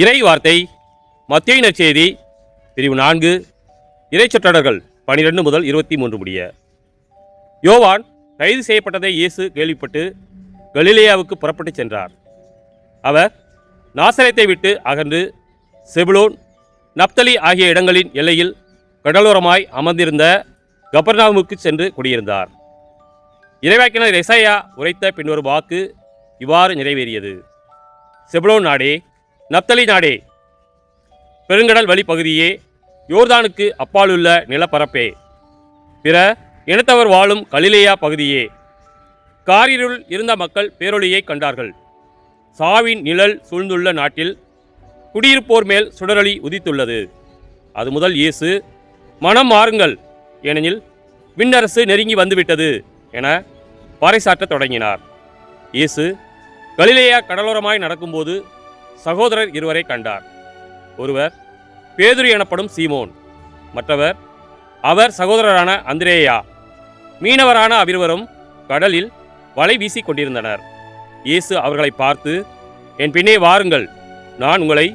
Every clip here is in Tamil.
இறை வார்த்தை மத்திய நற்செய்தி பிரிவு நான்கு இறைச்சொற்றடர்கள் பனிரெண்டு முதல் இருபத்தி மூன்று முடிய. யோவான் கைது செய்யப்பட்டதை இயேசு கேள்விப்பட்டு கலிலேயாவுக்கு புறப்பட்டுச் சென்றார். அவர் நாசரத்தை விட்டு அகன்று செபுலோன் நப்தலி ஆகிய இடங்களின் எல்லையில் கடலோரமாய் அமர்ந்திருந்த கபர்னாமுக்கு சென்று குடியிருந்தார். இறைவாக்கினர் எசையா உரைத்த பின்வரும் வாக்கு இவ்வாறு நிறைவேறியது. செபுலோன் நாடே நப்தலி நாடே. பெருங்கடல் வழிப்பகுதியே யோர்தானுக்கு அப்பாலுள்ள நிலப்பரப்பே. பிற இனத்தவர் வாழும் கலிலேயா பகுதியே. காரிருள் இருந்த மக்கள் பேரொளியை கண்டார்கள். சாவின் நிழல் சூழ்ந்துள்ள நாட்டில் குடியிருப்போர் மேல் சுடரொளி உதித்துள்ளது. அது முதல் இயேசு மனம் மாறுங்கள் ஏனெனில் விண்ணரசு நெருங்கி வந்துவிட்டது என பறைசாற்றத் தொடங்கினார். இயேசு கலிலேயா கடலோரமாய் நடக்கும்போது சகோதரர் இருவரை கண்டார். ஒருவர் பேதுரு எனப்படும் சீமோன். மற்றவர் அவர் சகோதரரான அந்திரேயா. மீனவரான அவிருவரும் கடலில் வலை வீசிக் கொண்டிருந்தனர். இயேசு அவர்களை பார்த்து என் பின்னே வாருங்கள். நான் உங்களை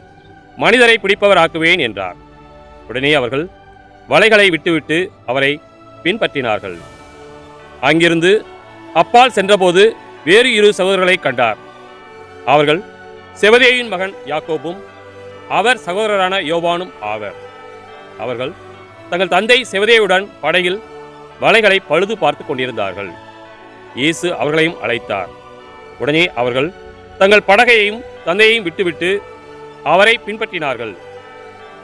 மனிதரை பிடிப்பவராக்குவேன் என்றார். உடனே அவர்கள் வலைகளை விட்டுவிட்டு அவரை பின்பற்றினார்கள். அங்கிருந்து அப்பால் சென்றபோது வேறு இரு சகோதரர்களை கண்டார். அவர்கள் செவதேயின் மகன் யாக்கோபும் அவர் சகோதரரான யோவானும் ஆவர். அவர்கள் தங்கள் தந்தை செவதேயுடன் படகில் வலைகளை பழுது பார்த்து கொண்டிருந்தார்கள். இயேசு அவர்களையும் அழைத்தார். உடனே அவர்கள் தங்கள் படகையையும் தந்தையையும் விட்டுவிட்டு அவரை பின்பற்றினார்கள்.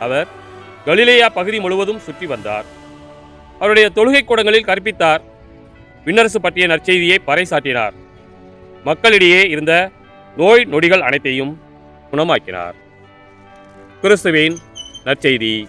அவர் கலிலேயா பகுதி முழுவதும் சுற்றி வந்தார். அவருடைய தொழுகை கூடங்களில் கற்பித்தார். விண்ணரசு பற்றிய நற்செய்தியை பறைசாட்டினார் மக்களிடையே இருந்த நோய் நொடிகள் அனைத்தையும் குணமாக்கினார். கிறிஸ்துவின் நற்செய்தி.